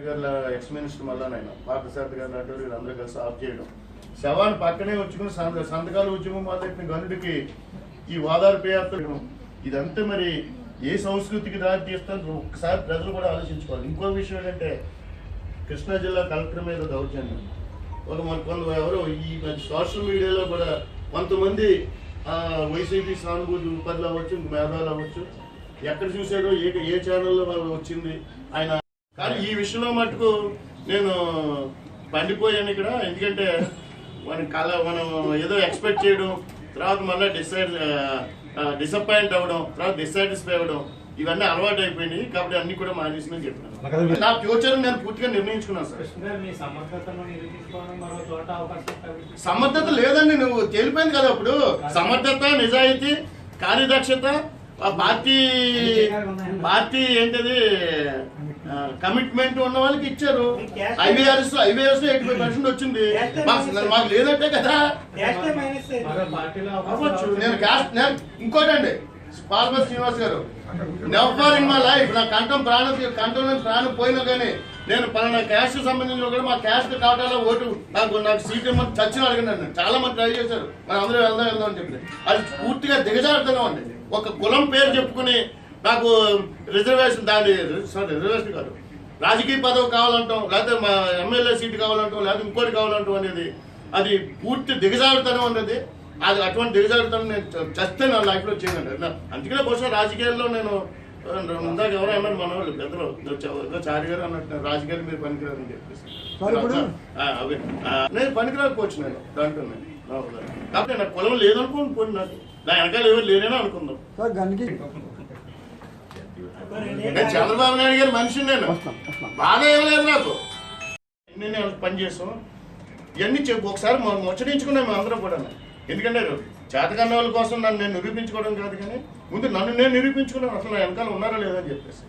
గారు ex minister మళ్ళానైనా Parthasarathi గారు లాంటి వాళ్ళు వీళ్ళందరూ కలిసి ఆఫ్ చేయడం. శవాన్ని పక్కనే వచ్చుకుని సంత సంతకాల ఉద్యమం మొదలెట్టిన గనుడికి ఈ ఓదార్పు యాత్ర ఇదంతా మరి ఏ సంస్కృతికి దారి తీస్తాను ఒకసారి ప్రజలు కూడా ఆలోచించుకోవాలి. ఇంకో విషయం ఏంటంటే కృష్ణా జిల్లా కలెక్టర్ మీద దౌర్జన్యం. ఒక మన కొంత ఎవరో ఈ సోషల్ మీడియాలో కూడా కొంతమంది వైసీపీ సానుభూతి పనులు అవ్వచ్చు మేధాలు అవ్వచ్చు. ఎక్కడ చూసాడో ఏ ఏ ఛానల్లో వచ్చింది ఆయన కానీ ఈ విషయంలో మటుకు నేను పండిపోయాను ఇక్కడ. ఎందుకంటే మన కళ మనం ఏదో ఎక్స్పెక్ట్ చేయడం తర్వాత మళ్ళీ డిసైడ్ డిసప్పాయింట్ అవ్వడం తర్వాత డిసాటిస్ఫై అవ్వడం ఇవన్నీ అలవాటు అయిపోయినాయి కాబట్టి అన్ని కూడా మానేసిందని చెప్తున్నాను నా ఫ్యూచర్ నేను పూర్తిగా నిర్ణయించుకున్నాను సార్. సమర్థత లేదండి నువ్వు. తేలిపోయింది కదా ఇప్పుడు సమర్థత నిజాయితీ కార్యదక్షత ఆ పార్టీ పార్టీ ఏంటది? కమిట్మెంట్ ఉన్న వాళ్ళకి ఇచ్చారు. ఐవీఆర్ఎస్ ఐవీఆర్ఎస్ ఎయిటీ పర్సెంట్ వచ్చింది? మాకు లేదంటే కదా? అవ్వచ్చు. నేను క్యాస్ట్ నేను ఇంకోటండి. శ్రీనివాస్ గారు నెవర్ ఇన్ మై లైఫ్ నా కంఠం ప్రాణం కంఠం నుంచి ప్రాణం పోయినా కానీ నేను పలానా క్యాస్ట్ సంబంధించిన కూడా మా క్యాస్ట్ కాటాలో ఓటు నాకు నాకు సీట్ ఇవ్వమని చచ్చిన అడిగినాను చాలా మంది ట్రై చేశారు. మనం అందరూ వెళ్దాం వెళ్దాం అని చెప్పి. అది పూర్తిగా దిగజారుతనం అండి ఒక కులం పేరు చెప్పుకుని నాకు రిజర్వేషన్ దాని సారీ రిజర్వేషన్ కాదు. రాజకీయ పదవి కావాలంటాం లేకపోతే మా ఎమ్మెల్యే సీట్ కావాలంటాం లేకపోతే ఇంకోటి కావాలంటాం అనేది అది పూర్తి దిగజారుతనం అన్నది. అది అటువంటి దిగజారుతనం నేను చస్తే నా లైఫ్లో చేయనండి నా- అందుకనే బహుశా రాజకీయాల్లో నేను ఇందాక ఎవరో అన్నారు మన వాళ్ళు పెద్దలు చారి గారు అన్నట్టు రాజకీయాలు మీరు పనికిరారని చెప్పేసి. అవి. నేను పనికిరాకపోవచ్చు నేను దాంట్లో. కాబట్టి నాకు పొలం లేదనుకోండి నాకు. నా వెనకాల ఎవరు లేరేనో అనుకుందాం. నేను చంద్రబాబు నాయుడు గారి మనిషిని నేను బాధ ఏం లేదు నాకు. నేను పని చేసాం? ఇవన్నీ చెప్పు ఒకసారి ము- ముచ్చటించుకున్నాం మేము అందరం కూడా ఎందుకంటే చేతకన్న వాళ్ళ కోసం నన్ను నేను నిరూపించుకోవడం కాదు కానీ ముందు నన్ను నేను నిరూపించుకున్నాను. అసలు నా వెనకాల ఉన్నారా లేదా అని చెప్పేసి.